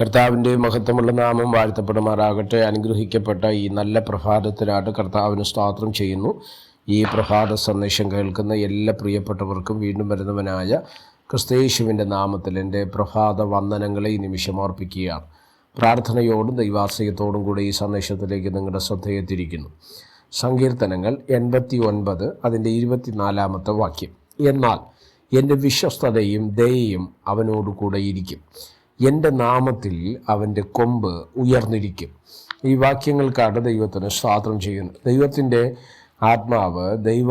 കർത്താവിന്റെ മഹത്വമുള്ള നാമം വാഴ്ത്തപ്പെടുമാറാകട്ടെ. അനുഗ്രഹിക്കപ്പെട്ട ഈ നല്ല പ്രഭാതത്തിനായിട്ട് കർത്താവിന് സ്തോത്രം ചെയ്യുന്നു. ഈ പ്രഭാത സന്ദേശം കേൾക്കുന്ന എല്ലാ പ്രിയപ്പെട്ടവർക്കും വീണ്ടും വരുന്നവനായ ക്രിസ്തയേശുവിന്റെ നാമത്തിൽ എന്റെ പ്രഭാത വന്ദനങ്ങളെ ഈ നിമിഷം അർപ്പിക്കുകയാണ് പ്രാർത്ഥനയോടും ദൈവാശ്രയത്തോടും കൂടെ ഈ സന്ദേശത്തിലേക്ക് നിങ്ങളുടെ ശ്രദ്ധയെത്തിരിക്കുന്നു സങ്കീർത്തനങ്ങൾ എൺപത്തി ഒൻപത് അതിന്റെ ഇരുപത്തിനാലാമത്തെ വാക്യം. എന്നാൽ എന്റെ വിശ്വസ്തതയും ദയയും അവനോടുകൂടെ ഇരിക്കും. എന്റെ നാമത്തിൽ അവന്റെ കൊമ്പ് ഉയർന്നിരിക്കും. ഈ വാക്യങ്ങൾക്കാണ് ദൈവത്തിന് സ്വാതന്ത്ര്യം ചെയ്യുന്നത് ദൈവത്തിന്റെ ആത്മാവ് ദൈവ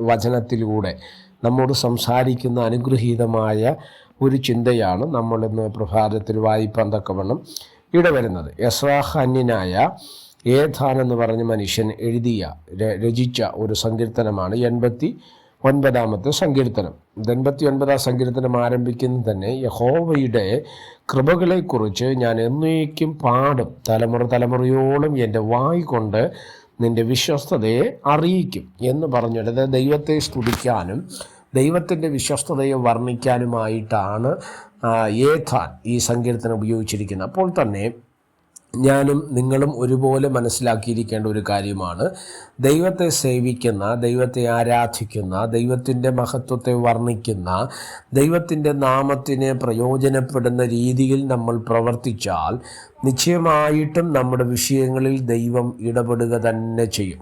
വചനത്തിലൂടെ നമ്മോട് സംസാരിക്കുന്ന അനുഗ്രഹീതമായ ഒരു ചിന്തയാണ് നമ്മളിന്ന് പ്രഭാതത്തിൽ വായിപ്പാൻ തക്കവണ്ണം ഇടവരുന്നത്. യസ്രാഹന്യനായ ഏഥാൻ എന്ന് പറഞ്ഞ മനുഷ്യൻ എഴുതിയ രചിച്ച ഒരു സങ്കീർത്തനമാണ് എൺപത്തി ഒൻപതാമത്തെ സങ്കീർത്തനം. എൺപത്തി ഒൻപതാം സങ്കീർത്തനം ആരംഭിക്കുന്നത് തന്നെ യഹോവയുടെ കൃപകളെക്കുറിച്ച് ഞാൻ എന്നേക്കും പാടും. തലമുറ തലമുറയോളം എന്റെ വായി കൊണ്ട് നിന്റെ വിശ്വസ്തതയെ അറിയിക്കും എന്ന് പറഞ്ഞിടത്ത് ദൈവത്തെ സ്തുതിക്കാനും ദൈവത്തിന്റെ വിശ്വസ്തതയെ വർണിക്കാനുമായിട്ടാണ് ഏഥാൻ ഈ സങ്കീർത്തനം ഉപയോഗിച്ചിരിക്കുന്നത്. അപ്പോൾ തന്നെ ഞാനും നിങ്ങളും ഒരുപോലെ മനസ്സിലാക്കിയിരിക്കേണ്ട ഒരു കാര്യമാണ്. ദൈവത്തെ സേവിക്കുന്ന ദൈവത്തെ ആരാധിക്കുന്ന ദൈവത്തിന്റെ മഹത്വത്തെ വർണിക്കുന്ന ദൈവത്തിന്റെ നാമത്തിന് പ്രയോജനപ്പെടുന്ന രീതിയിൽ നമ്മൾ പ്രവർത്തിച്ചാൽ നിശ്ചയമായിട്ടും നമ്മുടെ വിഷയങ്ങളിൽ ദൈവം ഇടപെടുക തന്നെ ചെയ്യും.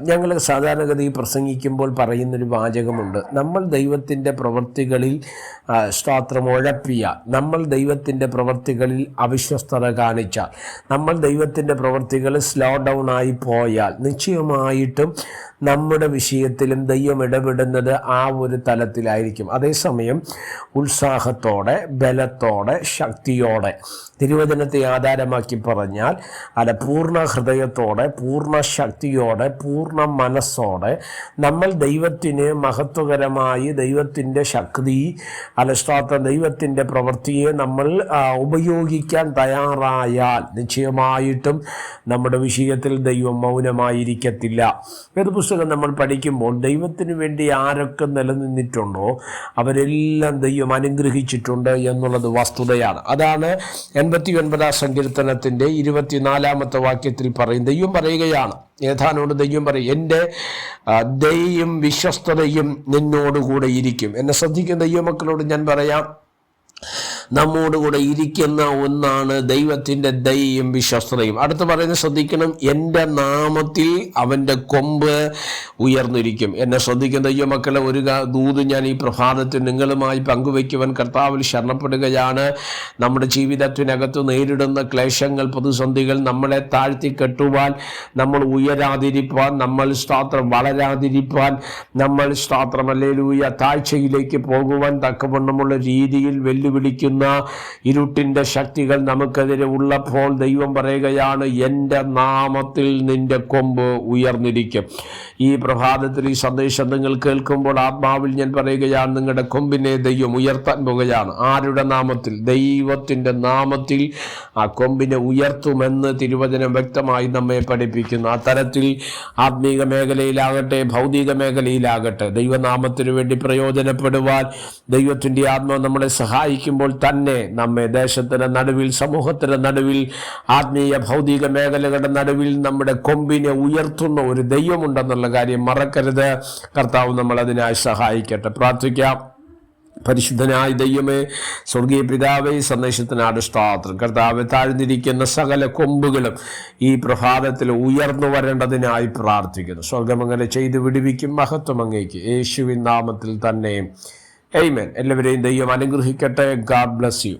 ഞങ്ങൾ സാധാരണഗതി പ്രസംഗിക്കുമ്പോൾ പറയുന്നൊരു വാചകമുണ്ട്. നമ്മൾ ദൈവത്തിന്റെ പ്രവൃത്തികളിൽ സ്ത്രോത്രം ഉഴപ്പിയ നമ്മൾ ദൈവത്തിന്റെ പ്രവൃത്തികളിൽ അവിശ്വസ്തത കാണിച്ചാൽ നമ്മൾ ദൈവത്തിന്റെ പ്രവൃത്തികൾ സ്ലോ ഡൗൺ ആയി പോയാൽ നിശ്ചയമായിട്ടും നമ്മുടെ വിഷയത്തിലും ദൈവം ഇടപെടുന്നത് ആ ഒരു തലത്തിലായിരിക്കും. അതേസമയം ഉത്സാഹത്തോടെ ബലത്തോടെ ശക്തിയോടെ തിരുവചനത്തെ ആധാരമാക്കി പറഞ്ഞാൽ അല്ല പൂർണ ഹൃദയത്തോടെ പൂർണ ശക്തിയോടെ മനസ്സോടെ നമ്മൾ ദൈവത്തിന് മഹത്വകരമായി ദൈവത്തിന്റെ ശക്തി അലഷ്ടാത്ത ദൈവത്തിന്റെ പ്രവൃത്തിയെ നമ്മൾ ഉപയോഗിക്കാൻ തയ്യാറായാൽ നിശ്ചയമായിട്ടും നമ്മുടെ വിഷയത്തിൽ ദൈവം മൗനമായിരിക്കത്തില്ല. ഏത് പുസ്തകം നമ്മൾ പഠിക്കുമ്പോൾ ദൈവത്തിന് വേണ്ടി ആരൊക്കെ നിലനിന്നിട്ടുണ്ടോ അവരെല്ലാം ദൈവം അനുഗ്രഹിച്ചിട്ടുണ്ട് എന്നുള്ളത് വസ്തുതയാണ്. അതാണ് എൺപത്തി ഒൻപതാം സങ്കീർത്തനത്തിന്റെ ഇരുപത്തിനാലാമത്തെ വാക്യത്തിൽ പറയും ദൈവം പറയുകയാണ് ഏതാനോട് ദൈവം പറയും എന്റെ ദയയും വിശ്വസ്തതയും നിന്നോടുകൂടെ ഇരിക്കും. എന്നെ ശ്രദ്ധിക്കുന്ന ദൈവമക്കളോട് ഞാൻ പറയാം നമ്മോടുകൂടെ ഇരിക്കുന്ന ഒന്നാണ് ദൈവത്തിന്റെ ദയയും വിശ്വസ്തതയും അടുത്ത് പറയുന്നത് ശ്രദ്ധിക്കണം എന്റെ നാമത്തിൽ അവന്റെ കൊമ്പ് ഉയർന്നിരിക്കും. എന്നെ ശ്രദ്ധിക്കുന്ന മക്കളെ ഒരു ദൂത് ഞാൻ ഈ പ്രഭാതത്തിൽ നിങ്ങളുമായി പങ്കുവയ്ക്കുവാൻ കർത്താവിൽ ശരണപ്പെടുകയാണ്. നമ്മുടെ ജീവിതത്തിനകത്ത് നേരിടുന്ന ക്ലേശങ്ങൾ പ്രതിസന്ധികൾ നമ്മളെ താഴ്ത്തി കെട്ടുവാൻ നമ്മൾ ഉയരാതിരിപ്പാൻ നമ്മൾ സ്തോത്രം വളരാതിരിപ്പാൻ നമ്മൾ സ്തോത്രമല്ലേലൂയ താഴ്ചയിലേക്ക് പോകുവാൻ തക്കവണ്ണമുള്ള രീതിയിൽ വെല്ലുവിളിക്കുന്ന. ഇരുട്ടിന്റെ ശക്തികൾ നമുക്കെതിരെ ഉള്ളപ്പോൾ ദൈവം പറയുകയാണ് എന്റെ നാമത്തിൽ നിന്റെ കൊമ്പ് ഉയർന്നിരിക്കും. ഈ പ്രഭാതത്തിൽ ഈ സന്ദേശം നിങ്ങൾ കേൾക്കുമ്പോൾ ആത്മാവിൽ ഞാൻ പറയുകയാണ് നിങ്ങളുടെ കൊമ്പിനെ ദൈവം ഉയർത്താൻ പോകുകയാണ്. ആരുടെ നാമത്തിൽ? ദൈവത്തിന്റെ നാമത്തിൽ ആ കൊമ്പിനെ ഉയർത്തുമെന്ന് തിരുവചനം വ്യക്തമായി നമ്മെ പഠിപ്പിക്കുന്നു. ആ തരത്തിൽ ആത്മീക മേഖലയിലാകട്ടെ ഭൗതിക മേഖലയിലാകട്ടെ ദൈവനാമത്തിനു വേണ്ടി പ്രയോജനപ്പെടുവാൻ ദൈവത്തിന്റെ ആത്മാവ് നമ്മളെ സഹായിക്കുമ്പോൾ തന്നെ നമ്മെ ദേശത്തിന്റെ നടുവിൽ സമൂഹത്തിന്റെ നടുവിൽ ആത്മീയ ഭൗതിക മേഖലകളുടെ നടുവിൽ നമ്മുടെ കൊമ്പിനെ ഉയർത്തുന്ന ഒരു ദൈവമുണ്ടെന്നുള്ള കാര്യം മറക്കരുത്. കർത്താവ് നമ്മൾ അതിനായി സഹായിക്കട്ടെ. പ്രാർത്ഥിക്കാം. പരിശുദ്ധനായ ദൈവമേ സ്വർഗീയ പിതാവേ സന്ദേശത്തിന് സ്തോത്രം. കർത്താവ് താഴ്ന്നിരിക്കുന്ന സകല കൊമ്പുകളും ഈ പ്രഭാതത്തിൽ ഉയർന്നു വരേണ്ടതിനായി പ്രാർത്ഥിക്കുന്നു. സ്വർഗമങ്ങനെ ചെയ്തു വിടുവിക്കും. മഹത്വം അങ്ങേക്ക്. യേശുവിൻ നാമത്തിൽ തന്നെ എയ്മൻ എല്ലാവരെയും ദൈവം അനുഗ്രഹിക്കട്ടെ. God bless you